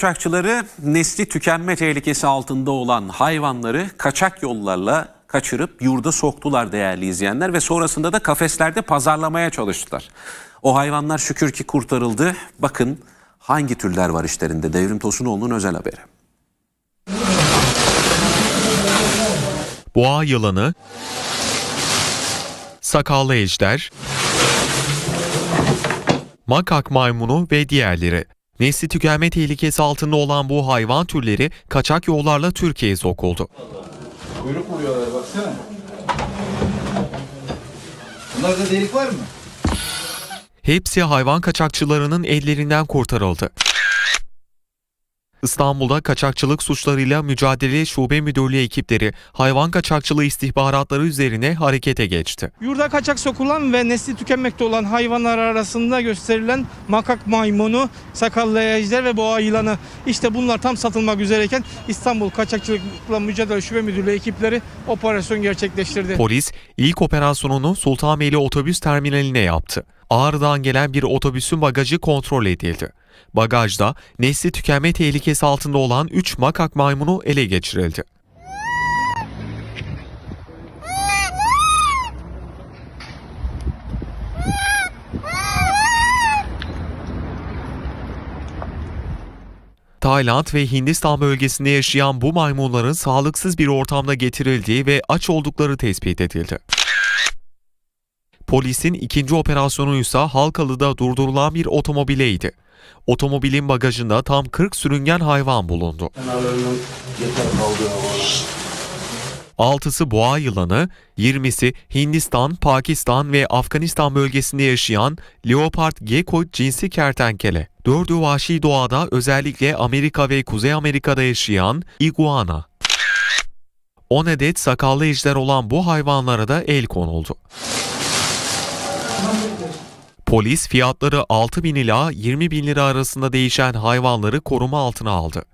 Kaçakçıları nesli tükenme tehlikesi altında olan hayvanları kaçak yollarla kaçırıp yurda soktular değerli izleyenler ve sonrasında da kafeslerde pazarlamaya çalıştılar. O hayvanlar şükür ki kurtarıldı. Bakın hangi türler var işlerinde Devrim Tosunoğlu'nun özel haberi. boğa yılanı, sakallı ejder, makak maymunu ve diğerleri. Nesli tükenme tehlikesi altında olan bu hayvan türleri kaçak yollarla Türkiye'ye sokuldu. Kuyruk vuruyorlar baksana. Bunlarda delik var mı? Hepsi hayvan kaçakçılarının ellerinden kurtarıldı. İstanbul'da kaçakçılık suçlarıyla mücadele şube müdürlüğü ekipleri hayvan kaçakçılığı istihbaratları üzerine harekete geçti. Yurda kaçak sokulan ve nesli tükenmekte olan hayvanlar arasında gösterilen makak maymunu, sakallı ejder ve boğa yılanı. İşte bunlar tam satılmak üzereyken İstanbul Kaçakçılıkla Mücadele Şube Müdürlüğü ekipleri operasyon gerçekleştirdi. Polis ilk operasyonunu Sultanbeyli otobüs terminaline yaptı. Ağrı'dan gelen bir otobüsün bagajı kontrol edildi. Bagajda nesli tükenme tehlikesi altında olan 3 makak maymunu ele geçirildi. Tayland ve Hindistan bölgesinde yaşayan bu maymunların sağlıksız bir ortamda getirildiği ve aç oldukları tespit edildi. Polisin ikinci operasyonu ise Halkalı'da durdurulan bir otomobileydi. Otomobilin bagajında tam 40 sürüngen hayvan bulundu. Altısı boğa yılanı, 20'si Hindistan, Pakistan ve Afganistan bölgesinde yaşayan leopard gecko cinsi kertenkele. Dördü vahşi doğada özellikle Amerika ve Kuzey Amerika'da yaşayan iguana. 10 adet sakallı ejder olan bu hayvanlara da el konuldu. Polis fiyatları 6 bin ila 20 bin lira arasında değişen hayvanları koruma altına aldı.